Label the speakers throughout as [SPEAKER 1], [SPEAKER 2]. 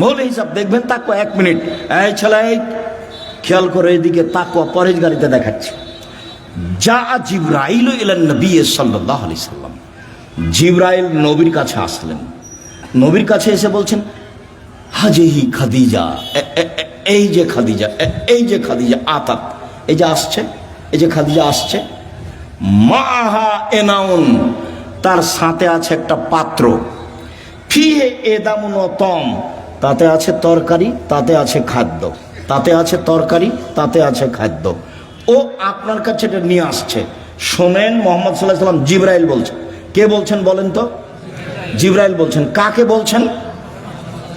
[SPEAKER 1] মৌল হিসাব দেখবেন, তাকো এক মিনিট। এই ছেলে খেয়াল করে এদিকে তাকো পরেজ গাড়িতে দেখাচ্ছে। যা জিব্রাইল ইলান নবী সাল্লাল্লাহু আলাইহি সাল্লাম। জিব্রাইল নবীর কাছে আসলেন। নবীর কাছে এসে বলছেন, হাজেহি খাদিজা এই যে খাদিজা এই যে খাদিজা, আতাত, এই যে আসছে, এই যে খাদিজা আসছে মাহা এনাউন, তার সাথে আছে একটা পাত্র। ফিহে এদামুন তম তাতে আছে তরকারি, তাতে আছে খাদ্য। তাতে আছে তরকারি, তাতে আছে খাদ্য। ও আপনার কাছে এটা নিয়ে আসছে। শোনেন, মোহাম্মদ সাল্লাহ সাল্লাম জিব্রাইল বলছেন। কে বলছেন বলেন তো? জিব্রাইল বলছেন। কাকে বলছেন?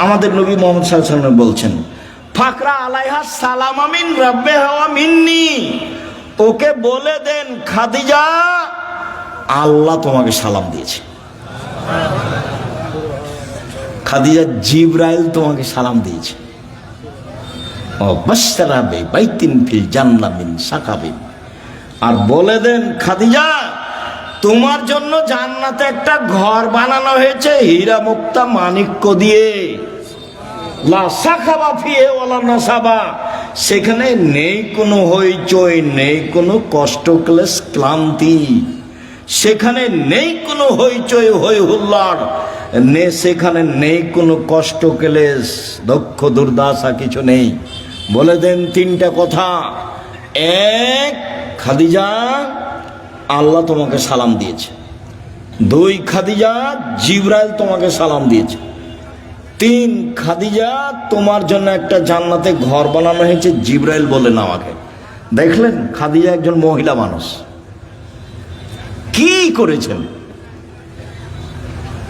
[SPEAKER 1] আমাদের নবী মোহাম্মদ সাল্লাহ বলছেন, ফাকরা আলাইহা সালাম আমিন রব্বে হাওয়া মিন্নি। ওকে বলে দেন, খাদিজা, আল্লাহ তোমাকে সালাম দিয়েছে। খাদিজা জিব্রাইল তোমাকে সালাম দিয়েছে। আর বলে দেন, খাদিজা, তোমার জন্য জান্নাতে একটা ঘর বানানো হয়েছে হীরা মুক্তা মানিক্য দিয়ে। সেখানে নেই কোনো হইচই, নেই কোনো কষ্ট ক্লেশ ক্লান্তি। সেখানে নেই কোনো হইচই, হই হুল্লার নে সেখানে নেই কোনো কষ্ট ক্লেশ দক্ষ, দুর্দশা কিছু নেই। বলে দেন তিনটা কথা। এক, খাদিজা, আল্লাহ তোমাকে সালাম দিয়েছে। দুই, খাদিজা, জিব্রাইল তোমাকে সালাম দিয়েছে। তিন, খাদিজা, তোমার জন্য একটা জান্নাতে ঘর বানানো হয়েছে, জিব্রাইল বলেন আমাকে। দেখলেন, খাদিজা একজন মহিলা মানুষ। কি করেছেন?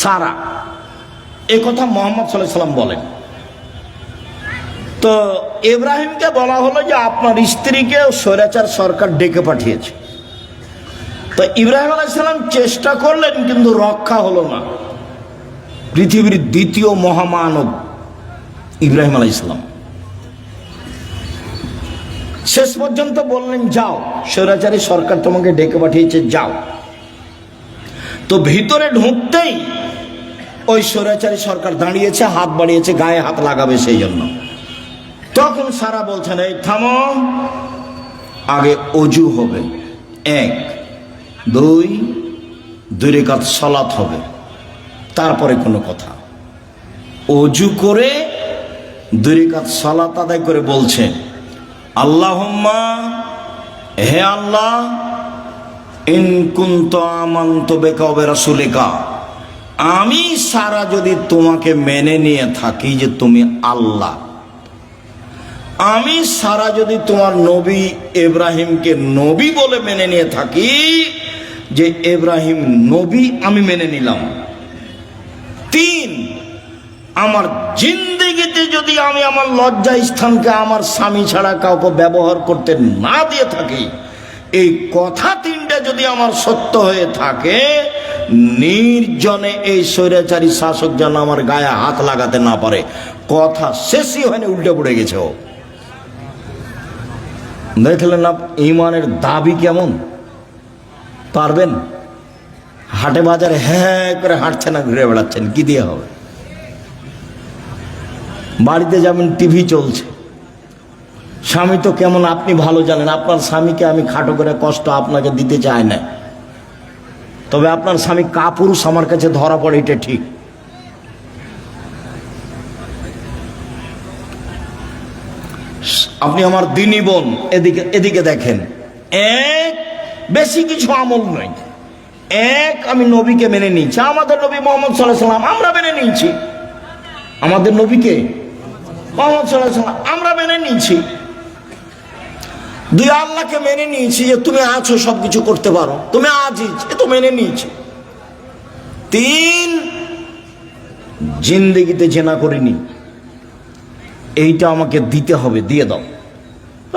[SPEAKER 1] সারা। এ কথা মোহাম্মদ সাল্লাহ সাল্লাম বলেন। তো ইব্রাহিমকে বলা হলো যে আপনার স্ত্রীকে স্বৈরাচার সরকার ডেকে পাঠিয়েছে। তো ইব্রাহিম আলাইসালাম চেষ্টা করলেন, কিন্তু রক্ষা হলো না। পৃথিবীর দ্বিতীয় মহামানব ইব্রাহিম আলাইসালাম শেষ পর্যন্ত বললেন, যাও, স্বৈরাচারী সরকার তোমাকে ডেকে পাঠিয়েছে, যাও। তো ভিতরে ঢুকতেই ওই স্বৈরাচারী সরকার দাঁড়িয়েছে, হাত বাড়িয়েছে, গায়ে হাত লাগাবে সেই জন্য। তখন সারা বলছেন, এই থামো, আগে অজু হবে। এক, দুই দুই রেখাত সলাৎ হবে। তারপরে কোনো কথা। অজু করে দুই রেখাত সলাৎ আদায় করে বলছে, আল্লাহম্মা, হে আল্লাহ আমি সারা যদি তোমাকে মেনে নিয়ে থাকি যে তুমি আল্লাহ, আমি সারা যদি তোমার নবী এব্রাহিমকে নবী বলে মেনে নিয়ে থাকি যে এব্রাহিম নবী আমি মেনে নিলাম। তিন, আমার জিন্দিগিতে যদি আমি আমার লজ্জা স্থানকে আমার স্বামী ছাড়া কাউকে ব্যবহার করতে না দিয়ে থাকি এই কথা তিনটা যদি আমার সত্য হয়ে থাকে, নির্জনে এই স্বৈরাচারী শাসক যেন আমার গায়ে হাত লাগাতে না পারে। কথা শেষই হয়নি, উল্টে পড়ে গেছে ও। দেখলেন না, ইমানের দাবি কেমন? পারবেন? হাটে বাজারে হ্যাঁ করে হাঁটছে না ঘুরে বেড়াচ্ছেন, কি দিয়ে হবে? বাড়িতে যাবেন, টিভি চলছে। স্বামী তো কেমন আপনি ভালো জানেন, আপনার স্বামীকে আমি খাটো করে কষ্ট আপনাকে দিতে চাই না। তবে আপনার স্বামী কাপুরুষ আমার কাছে ধরা পড়ে, এটা ঠিক। আপনি আমার দিনী বোন, এদিকে এদিকে দেখেন। এক, বেশি কিছু আমল নয় এক, আমি নবীকে মেনে নিয়েছি। আমাদের নবী মোহাম্মদ সাল্লাহ সাল্লাম, আমরা মেনে নিয়েছি। আমাদের নবীকে মোহাম্মদ সাল্লাহ সাল্লাম, আমরা মেনে নিয়েছি। দুই আল্লাহকে মেনে নিয়েছি যে তুমি আছো সব কিছু করতে পারো। তুমি আজিজ, এ তো মেনে নিয়েছি। তিন, জিন্দেগিতে জেনা করিনি। এইটা আমাকে দিতে হবে, দিয়ে দাও।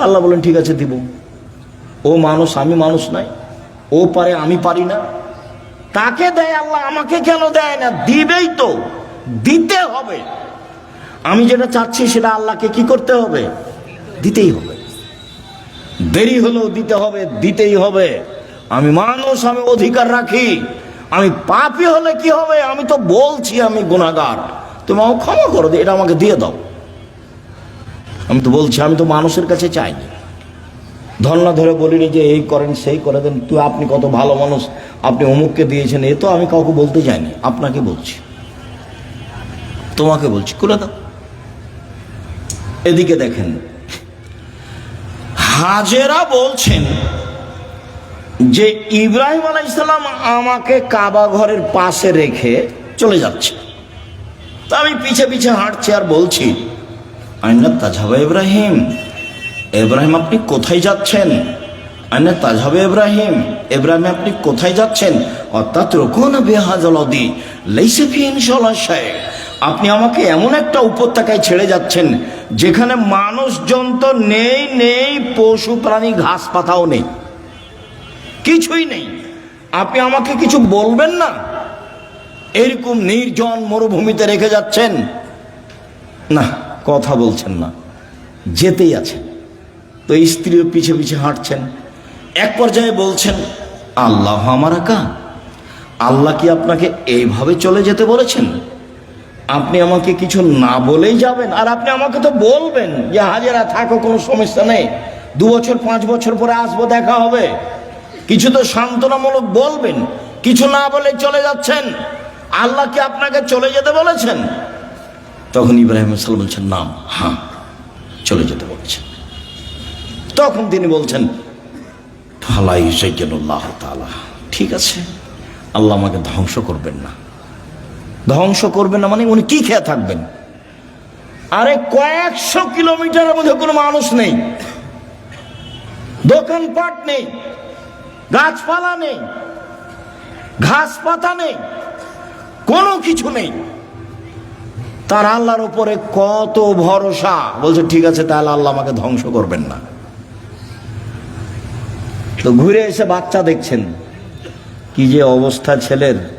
[SPEAKER 1] আল্লাহ বলেন, ঠিক আছে, দিব। ও মানুষ, আমি মানুষ নাই। ও পারে, আমি পারি না। তাকে দেয় আল্লাহ, আমাকে কেন দেয় না? দিবেই তো। দিতে হবে। আমি যেটা চাচ্ছি, সেটা আল্লাহকে কি করতে হবে? দিতেই হবে। দেরি হলেও দিতে হবে, দিতেই হবে। আমি মানুষ, আমি অধিকার রাখি। আমি পাপি হলে কি হবে? আমি তো বলছি আমি গুণাগার তুমি আমাকে ক্ষমা করো, এটা আমাকে দিয়ে দাও। আমি তো বলছি, আমি তো মানুষের কাছে চাইনি। ধর্না ধরে বলিনি যে এই করেন, সেই করে দেন। তুই আপনি কত ভালো মানুষ, আপনি অমুককে দিয়েছেন, এ তো আমি কাউকে বলতে চাইনি আপনাকে বলছি। তোমাকে বলছি করে দাও। এদিকে দেখেন হাজেরা বলছেন যে ইব্রাহিম আলাইসালাম আমাকে কাবা ঘরের পাশে রেখে চলে যাচ্ছে। তা আমি পিছে পিছে হাঁটছি আর বলছি, আইনা তাজাবা ইব্রাহিম ইব্রাহিম আপনি কোথায় যাচ্ছেন? আইনা তাজাবে ইব্রাহিম ইব্রাহিম আপনি কোথায় যাচ্ছেন? অর্থাৎ রকুন বেহাজলদি লেইসে ফিন সলাশয় আপনি আমাকে এমন একটা উপত্যকায় ছেড়ে যাচ্ছেন, যেখানে মানুষজন তো নেই নেই, পশু, প্রাণী, ঘাস পাতাও নেই। কিছুই নেই। আপনি আমাকে কিছু বলবেন না? এরকম নির্জন মরুভূমিতে রেখে যাচ্ছেন? না, কথা বলছেন না। যেতেই আছেন। তো স্ত্রীও পিছে পিছে হাঁটছেন। এক পর্যায়ে বলছেন, আল্লাহ আমার আকা আল্লাহ কি আপনাকে এইভাবে চলে যেতে বলেছেন? আপনি আমাকে কিছু না বলেই যাবেন, আর আপনি আমাকে তো বলবেন যে হাজারা থাকো, কোনো সমস্যা নেই। দু বছর, পাঁচ বছর পরে আসব, দেখা হবে। কিছু তো সান্ত্বনামূলক বলবেন, কিছু না বলে চলে যাচ্ছেন। আল্লাহ কি আপনাকে চলে যেতে বলেছেন? তখন ইব্রাহিম সাল বলছেন, নাম হ্যাঁ চলে যেতে বলেছেন। তখন তিনি বলছেন ঠিক আছে, আল্লাহ আমাকে ধ্বংস করবেন না। ধ্বংস করবেন না মানে উনি কি খেয়ে থাকবেন? আরে কয়েকশো কিলোমিটারের মধ্যে কোনো মানুষ নেই। দোকানপাট নেই। গাছপালা নেই। ঘাস পাতা নেই। কোনো কিছু নেই। তার আল্লাহর উপরে কত ভরসা। বলছে, ঠিক আছে, তাহলে আল্লাহ আমাকে ধ্বংস করবেন না। তো ঘুরে এসে বাচ্চা দেখছেন। কি যে অবস্থা ছেলের।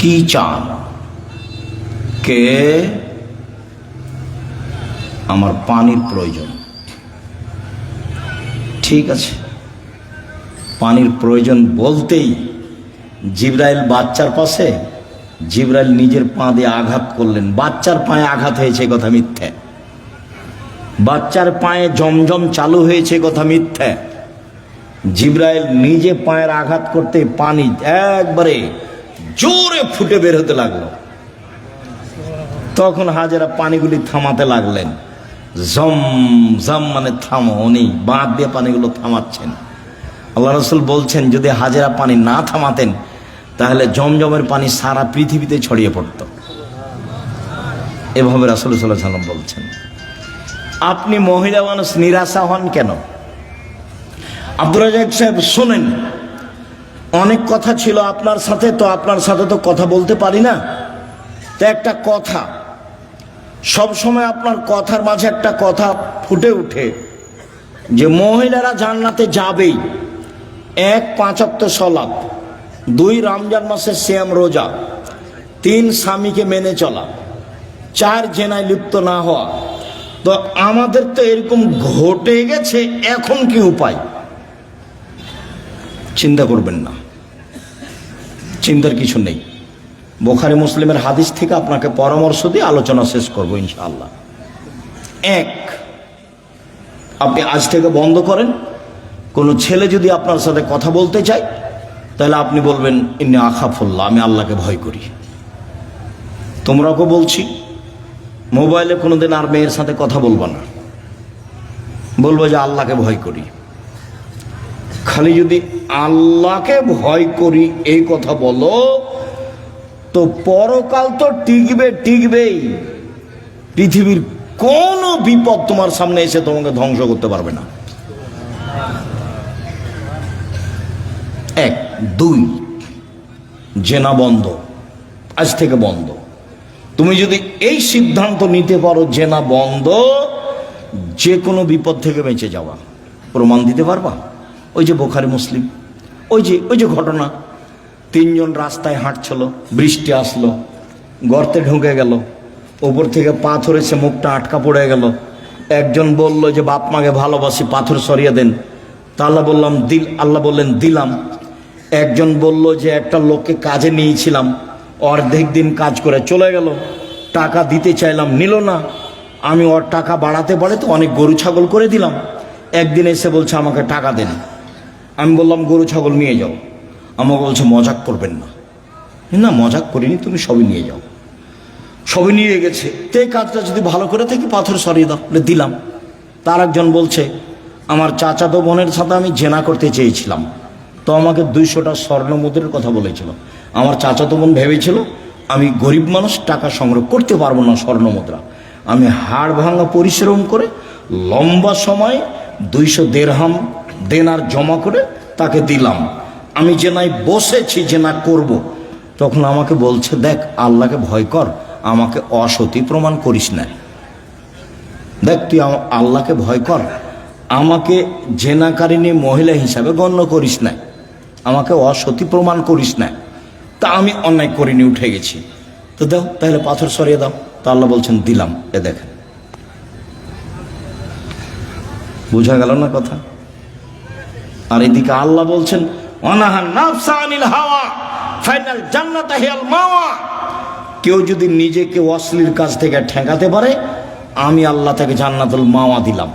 [SPEAKER 1] কি চান কে আমার পানির প্রয়োজন ঠিক আছে। পানির প্রয়োজন বলতেই জিব্রাইল বাচ্চার পাশে জিব্রাইল নিজের পা দিয়ে আঘাত করলেন বাচ্চার পায়ে আঘাত হয়েছে কথা মিথ্যে। বাচ্চার পায়ে জমজম চালু হয়েছে কথা মিথ্যে। জিব্রাইল নিজে পায়ের আঘাত করতে পানি, একবারে জোরে ফুটে বের হতে লাগল। তখন হাজারা পানিগুলি থামাতে লাগলেন। জম জম মানে থামো, উনি বাঁধ দিয়ে পানিগুলো থামাচ্ছেন। আল্লাহ রসুল বলছেন, যদি হাজারা পানি না থামাতেন, তাহলে জমজমের পানি সারা পৃথিবীতে ছড়িয়ে পড়ত। এভাবে রাসুল সাল্লাহ সাল্লাম বলছেন। আপনি মহিলা মানুষ, নিরাশা হন কেন? আব্দুর রাজাক সাহেব, শোনেন অনেক কথা ছিল আপনার সাথে, তো আপনার সাথে তো কথা বলতে পারি না। তো একটা কথা, সব সময় আপনার কথার মাঝে একটা কথা ফুটে উঠে যে মহিলারা জান্নাতে যাবেই। এক পাঁচাত্ত সলাপ, দুই রমজান মাসের শ্যাম রোজা, তিন স্বামীকে মেনে চলা, চার জেনায় লিপ্ত না হওয়া। তো আমাদের তো এরকম ঘটে গেছে, এখন কি উপায়? চিন্তা করবেন না। চিন্তার কিছু নেই। বোখারি মুসলিমের হাদিস থেকে আপনাকে পরামর্শ দিয়ে আলোচনা শেষ করব ইনশাআল্লাহ। এক, আপনি আজ থেকে বন্ধ করেন। কোনো ছেলে যদি আপনার সাথে কথা বলতে চায়, তাহলে আপনি বলবেন, ইন্নি আখাফুল্লাহ, আমি আল্লাহকে ভয় করি। তোমরাকে বলছি, মোবাইলে কোনোদিন আর মেয়ের সাথে কথা বলব না। বলব যে, আল্লাহকে ভয় করি। খালি যদি আল্লাহকে ভয় করি, এই কথা বলো, তো পরকাল তো টিকবে, টিকবেই। পৃথিবীর কোনো বিপদ তোমার সামনে এসে তোমাকে ধ্বংস করতে পারবে না। এক, দুই, জেনা বন্ধ, আজ থেকে বন্ধ। তুমি যদি এই সিদ্ধান্ত নিতে পারো, জেনা বন্ধ, যে কোনো বিপদ থেকে বেঁচে যাওয়া। প্রমাণ দিতে পারবা? ওই যে বোখারি মুসলিম, ওই যে ওই যে ঘটনা। তিনজন রাস্তায় হাঁটছিল, বৃষ্টি আসলো, গর্তে ঢুকে গেল, ওপর থেকে পাথর এসে মুখটা আটকা পড়ে গেল। একজন বলল যে, বাপ মাকে ভালোবাসি, পাথর সরিয়ে দেন। তা বললাম, দিল আল্লাহ বললেন, দিলাম। একজন বলল যে, একটা লোককে কাজে নিয়েছিলাম, অর্ধেক দিন কাজ করে চলে গেল, টাকা দিতে চাইলাম, নিল না। আমি ওর টাকা বাড়াতে পারে তো অনেক গরু, ছাগল করে দিলাম। একদিন এসে বলছে, আমাকে টাকা দেন আমি বললাম, গরু, ছাগল নিয়ে যাও। আমাকে বলছে, মজাক করবেন না। না, মজাক করিনি, তুমি সবই নিয়ে যাও। সবই নিয়ে গেছে। তো কাজটা যদি ভালো করে থাকি, পাথর সরিয়ে দাও, বলে দিলাম। তার একজন বলছে, আমার চাচাতো বোনের সাথে আমি জেনা করতে চেয়েছিলাম। তো আমাকে দুইশোটা স্বর্ণ মুদ্রের কথা বলেছিল। আমার চাচাতো বোন ভেবেছিল, আমি গরিব মানুষ, টাকা সংগ্রহ করতে পারব না স্বর্ণ মুদ্রা আমি হাড় ভাঙা পরিশ্রম করে লম্বা সময় দুইশো দেড়হাম দেনার জমা করে তাকে দিলাম। আমি যে নাই বসেছি, যে না করব। তখন আমাকে বলছে, দেখ, আল্লাহকে ভয় কর, আমাকে অসতী প্রমাণ করিস না। দেখ, তুই আল্লাহকে ভয় কর, আমাকে জেনাকারিনী মহিলা হিসাবে গণ্য করিস না। আমাকে অসতী প্রমাণ করিস না। তা আমি অন্যায় করিনি, উঠে গেছি। তো দাও, তাহলে পাথর সরিয়ে দাও। তা আল্লাহ বলছেন, দিলাম, এ দেখেন। বোঝা গেল না কথা? আর এদিকে আল্লাহ বলছেন ফাইনাল মাওয়া। কেউ যদি নিজেকে অশ্লীর কাছ থেকে ঠেকাতে পারে, আমি আল্লাহ তাকে জান্নাতুল মাওয়া দিলাম।